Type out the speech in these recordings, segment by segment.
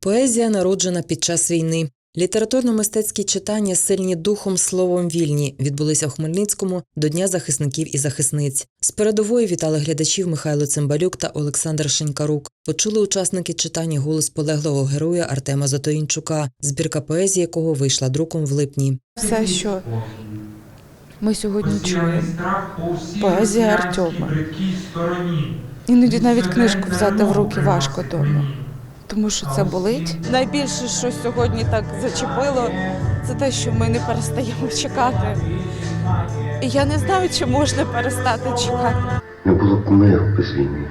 Поезія народжена під час війни. Літературно-мистецькі читання, сильні духом, словом вільні, відбулися в Хмельницькому до Дня захисників і захисниць. З передової вітали глядачів Михайло Цимбалюк та Олександр Шинькарук. Почули учасники читання голос полеглого героя Артема Затоїнчука, збірка поезії якого вийшла друком в липні. все, що ми сьогодні чуємо. Поезія Артема. Іноді навіть книжку взяти в руки важко дома, тому що це болить. Найбільше, що сьогодні так зачепило, це те, що ми не перестаємо чекати. І я не знаю, чи можна перестати чекати. Не було б миру без війни,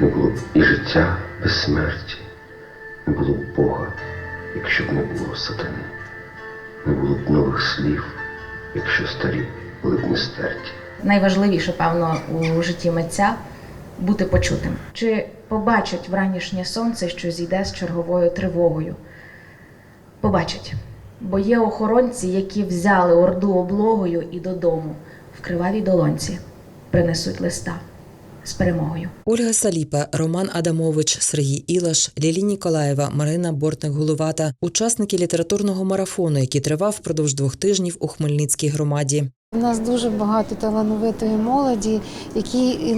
не було б і життя без смерті, не було б Бога, якщо б не було сатани, не було б нових слів, якщо старі були б не стерті. найважливіше, певно, у житті митця бути почутим. Чи побачить вранішнє сонце, що зійде з черговою тривогою? Побачить. Бо є охоронці, які взяли орду облогою і додому в кривавій долонці принесуть листа з перемогою. Ольга Саліпа, Роман Адамович, Сергій Ілаш, Лілі Ніколаєва, Марина Бортник-Головата – учасники літературного марафону, який тривав впродовж двох тижнів у Хмельницькій громаді. У нас дуже багато талановитої молоді, які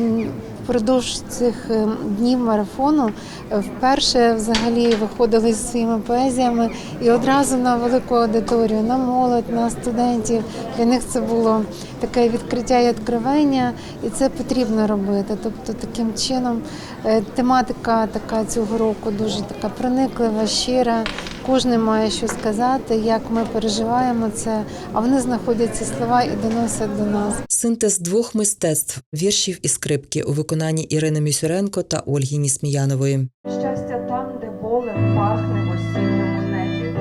впродовж цих е, днів марафону е, вперше взагалі виходили зі своїми поезіями і одразу на велику аудиторію, на молодь, на студентів. Для них це було таке відкриття і відкривання, і це потрібно робити. Тобто, таким чином е, тематика така цього року дуже така прониклива, щира. Кожен має що сказати, як ми переживаємо це, а вони знаходять ці слова і доносять до нас. Синтез двох мистецтв – віршів і скрипки у виконанні Ірини Місюренко та Ольги Нісміянової. Щастя там, де болем пахне в осінньому небі,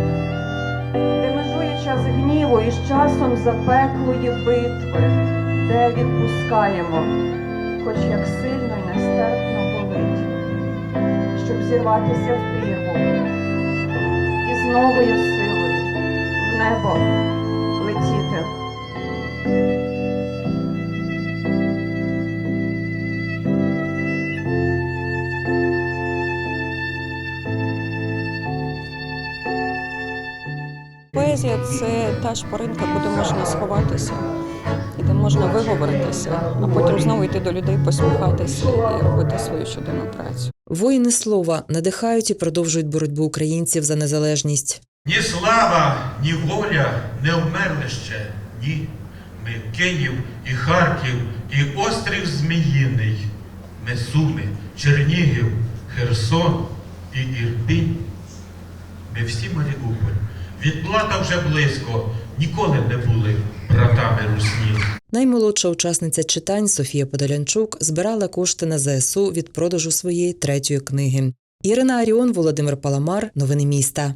де межує час гніву і з часом запеклої битви, де відпускаємо, хоч як сильно й нестерпно болить, щоб зірватися в прірву і новою силою в небо летіти. Поезія це та шпаринка, куди можна сховатися, можна виговоритися, а потім знову йти до людей, посміхатися і робити свою щоденну працю. Воїни слова надихають і продовжують боротьбу українців за незалежність. Ні слава, ні воля не вмерли ще, ні. Ми Київ і Харків, і острів Зміїний. Ми Суми, Чернігів, Херсон і Ірпінь. Ми всі Маріуполь. Відплата вже близько, ніколи не були братами русні. Наймолодша учасниця читань Софія Подолянчук збирала кошти на ЗСУ від продажу своєї третьої книги. Ірина Аріон, Володимир Паламар. Новини міста.